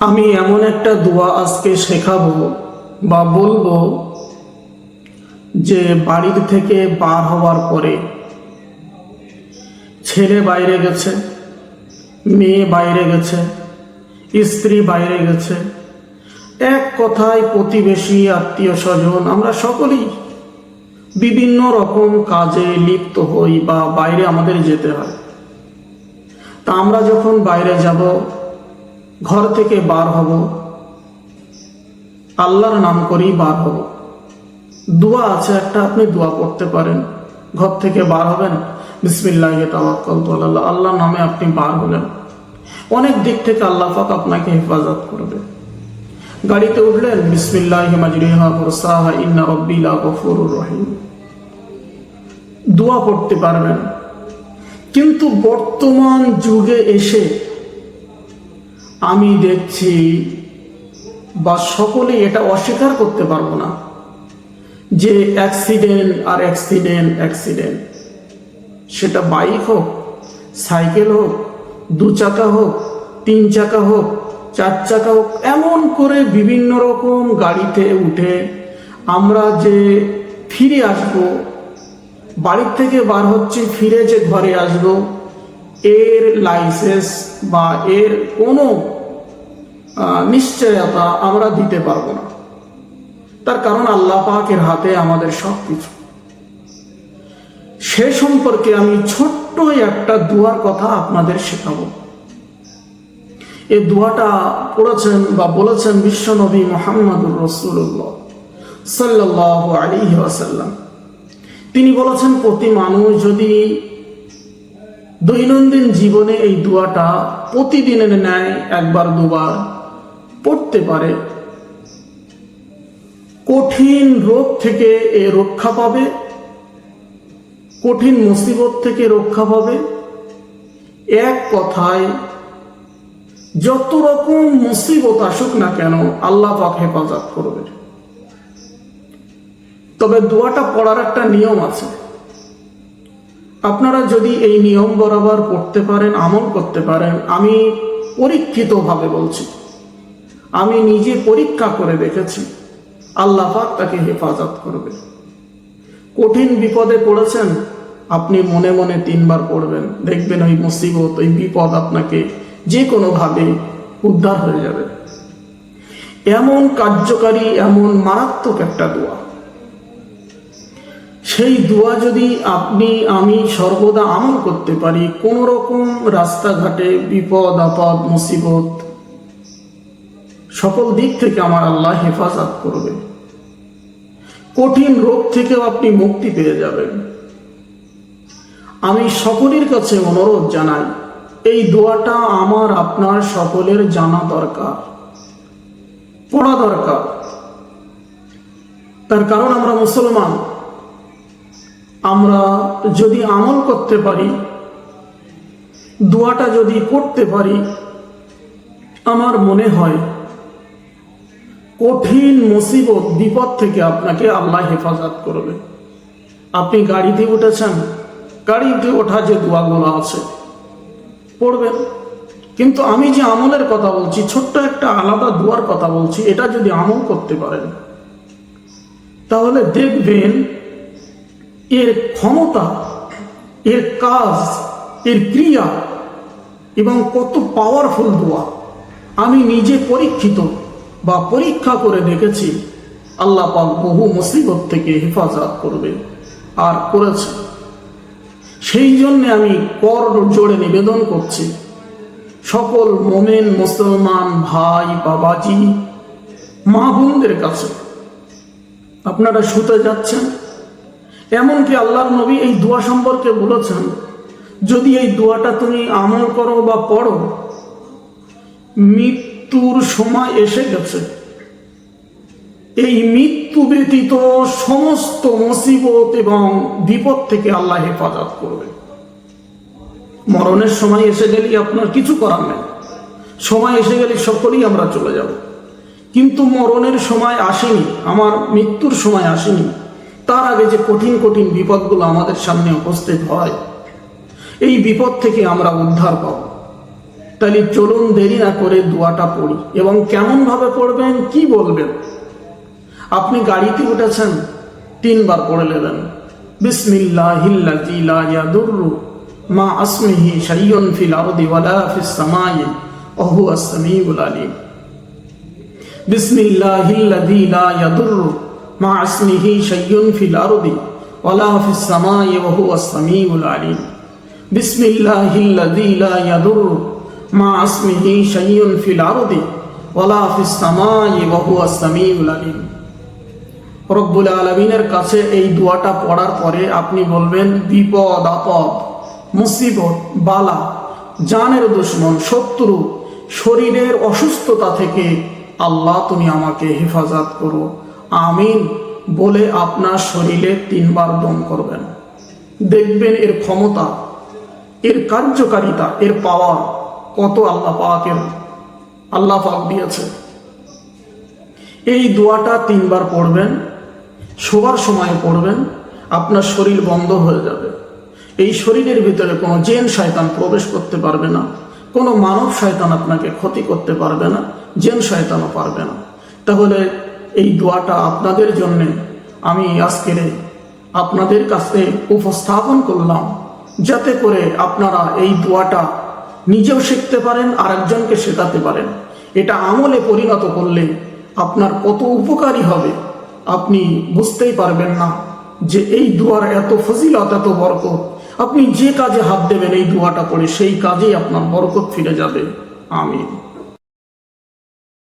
আমি এমন একটা দোয়া আজকে শেখাবো বা বলব যে বাড়ির থেকে বার হওয়ার পরে ছেলে বাইরে গেছে, মেয়ে বাইরে গেছে, স্ত্রী বাইরে গেছে, এক কথায় প্রতিবেশী, আত্মীয় স্বজন, আমরা সকলেই বিভিন্ন রকম কাজে লিপ্ত হই বা বাইরে আমাদের যেতে হয়। তা আমরা যখন বাইরে যাব ঘর থেকে বার হব। আল্লাহর নাম করেই বার হব। দোয়া আছে একটা, আপনি দোয়া করতে পারেন। ঘর থেকে বার হবেন বিসমিল্লাহ তাওয়াক্কাল আল্লাহ আল্লাহ নামে আপনি বার হলেন। অনেক দিক থেকে আল্লাহ পাক আপনাকে হেফাজত করবে। গাড়িতে উঠলেন বিসমিল্লাহ রহিম। দোয়া করতে পারবেন। কিন্তু বর্তমান যুগে এসে আমি দেখছি বা সকলে এটা অস্বীকার করতে পারব না যে অ্যাক্সিডেন্ট আর অ্যাক্সিডেন্ট অ্যাক্সিডেন্ট সেটা বাইক হোক সাইকেল হোক, দু চাকা হোক, তিন চাকা হোক, চার চাকা হোক, এমন করে বিভিন্ন রকম গাড়িতে উঠে আমরা যে ফিরে আসব, বাড়ির থেকে বার হচ্ছে, ফিরে যে ঘরে আসব এর লাইসেন্স বা এর কোনো নিশ্চয়তা আমরা দিতে পারব না। তার কারণ আল্লাহ পাকের হাতে আমাদের সব কিছু সে সম্পর্কে আমি ছোট্ট একটা দুয়ার কথা আপনাদের শেখাবো। এই দুয়াটা পড়েছেন বা বলেছেন বিশ্বনবী মোহাম্মদুর রসুল্লাহ সাল্লাহ আলী ওয়াসাল্লাম। তিনি বলেছেন, প্রতি মানুষ যদি দৈনন্দিন জীবনে এই দোয়াটা প্রতিদিনের ন্যায় একবার দুবার পড়তে পারে। কঠিন রোগ থেকে এ রক্ষা পাবে। কঠিন মুসিবত থেকে রক্ষা পাবে। এক কথায়, যত রকম মুসিবত আসুক না কেন, আল্লাহ পাক হেফাজত করবে তবে দোয়াটা পড়ার একটা নিয়ম আছে। আপনারা যদি এই নিয়ম বরাবর পড়তে পারেন, আমল করতে পারেন, আমি পরীক্ষিতভাবে বলছি। আমি নিজে পরীক্ষা করে দেখেছি আল্লাহাক তাকে হেফাজত করবে। কঠিন বিপদে পড়েছেন, আপনি মনে মনে তিনবার পড়বেন। দেখবেন ওই মুসিবত, ওই বিপদ আপনাকে যে কোনোভাবে উদ্ধার হয়ে যাবে। এমন কার্যকারী, এমন মারাত্মক একটা দোয়া। সেই দোয়া যদি আপনি, আমি সর্বদা আমল করতে পারি, কোন রকম রাস্তাঘাটে বিপদ, আপদ, মুসিবত, সকল দিক থেকে আমার আল্লাহ হেফাজত করবে। কঠিন রোগ থেকেও আপনি মুক্তি পেয়ে যাবেন। আমি সকলের কাছে অনুরোধ জানাই, এই দোয়াটা আমার, আপনার সকলের জানা দরকার, পড়া দরকার। তার কারণ আমরা মুসলমান। আমরা যদি আমল করতে পারি, দোয়াটা যদি পড়তে পারি, আমার মনে হয় কঠিন মুসিবত, বিপদ থেকে আপনাকে আল্লাহ হেফাজত করবে। আপনি গাড়িতে উঠেছেন গাড়িতে ওঠা যে দোয়াগুলো আছে, পড়বেন। কিন্তু আমি যে আমলের কথা বলছি, ছোট্ট একটা আলাদা দোয়ার কথা বলছি, এটা যদি আমল করতে পারেন, তাহলে দেখবেন এর ক্ষমতা, এর কাজ, এর ক্রিয়া এবং কত পাওয়ারফুল দোয়া। আমি নিজে পরীক্ষিত বা পরীক্ষা করে দেখেছি, আল্লাহ পাক বহু মুসিবত থেকে হেফাজত করবে আর করেছে সেই জন্য আমি কর জোরে নিবেদন করছি, সকল মোমেন মুসলমান ভাই, বাবাজি, মা বোনদের কাছে। আপনারা শুতে যাচ্ছেন এমনকি আল্লাহর নবী এই দোয়া সম্পর্কে বলেছেন, যদি এই দোয়াটা তুমি আমল করো বা পড়ো, মৃত্যুর সময় এসে গেছে। এই মৃত্যু ব্যতীত সমস্ত মুসিবত এবং বিপদ থেকে আল্লাহ হেফাজত করবে। মরণের সময় এসে গেলেই আপনার কিছু করার নেই। সময় এসে গেলে সকলেই আমরা চলে যাব। কিন্তু মরণের সময় আসেনি, আমার মৃত্যুর সময় আসেনি। তার আগে যে কঠিন কঠিন বিপদগুলো আমাদের সামনে উপস্থিত হয়, এই বিপদ থেকে আমরা উদ্ধার পাব। তাহলে চলুন দেরি না করে দোয়াটা পড়ি। এবং কেমন ভাবে পড়বেন, কি বলবেন? আপনি গাড়িতে উঠেছেন, তিনবার পড়ে নেবেন। ইয়াদুররু মা মা আসমিহি শাইয়ুন ফিল আরদি, ওয়ালা ফিস সামাই, ওয়া হুয়াস সামিউল আলিম। বিসমিল্লাহিল্লাযী লা ইয়াদুররু মা আসমিহি শাইয়ুন ফিল আরদি, ওয়ালা ফিস সামাই, ওয়া সামিউল আলিম। রব্বুল আলমিনের কাছে এই দোয়াটা পড়ার পরে আপনি বলবেন, বিপদ, আপদ, মুসিবত, বালা, জানের দুশ্মন, শত্রু, শরীরের অসুস্থতা থেকে আল্লাহ তুমি আমাকে হেফাজত করো। আমিন বলে আপনার শরীরে তিনবার দম করবেন। দেখবেন এর ক্ষমতা, এর কার্যকারিতা, এর পাওয়ার কত আল্লাহ পাকের, আল্লাহ পাক দিয়েছে। এই দোয়াটা তিনবার পড়বেন, শোবার সময় পড়বেন, আপনার শরীর বন্ধ হয়ে যাবে। এই শরীরের ভিতরে কোনো জেন শয়তান প্রবেশ করতে পারবে না, কোনো মানব শয়তান আপনাকে ক্ষতি করতে পারবে না, জেন শয়তানও পারবে না। তাহলে এই দোয়াটা আপনাদের জন্যে আমি আজকের আপনাদের কাছে উপস্থাপন করলাম, যাতে করে আপনারা এই দোয়াটা নিজেও শিখতে পারেন আর একজনকে শেখাতে পারেন। এটা আমলে পরিণত করলে আপনার কত উপকারী হবে, আপনি বুঝতেই পারবেন না যে এই দুয়ার এত ফজিলত, এত বরকত। আপনি যে কাজে হাত দেবেন এই দুয়াটা করে সেই কাজেই আপনার বরকত ফিরে যাবে। আমিন।